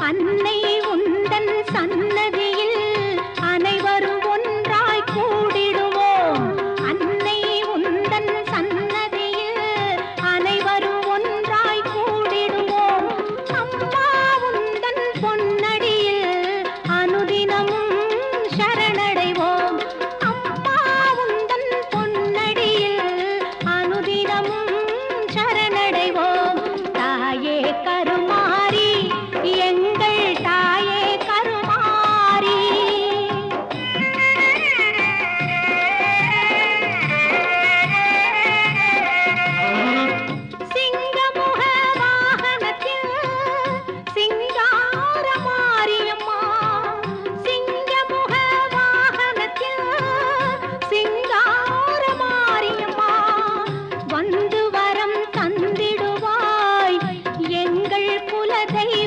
அன்னை உந்தன் சன்னதி बधाई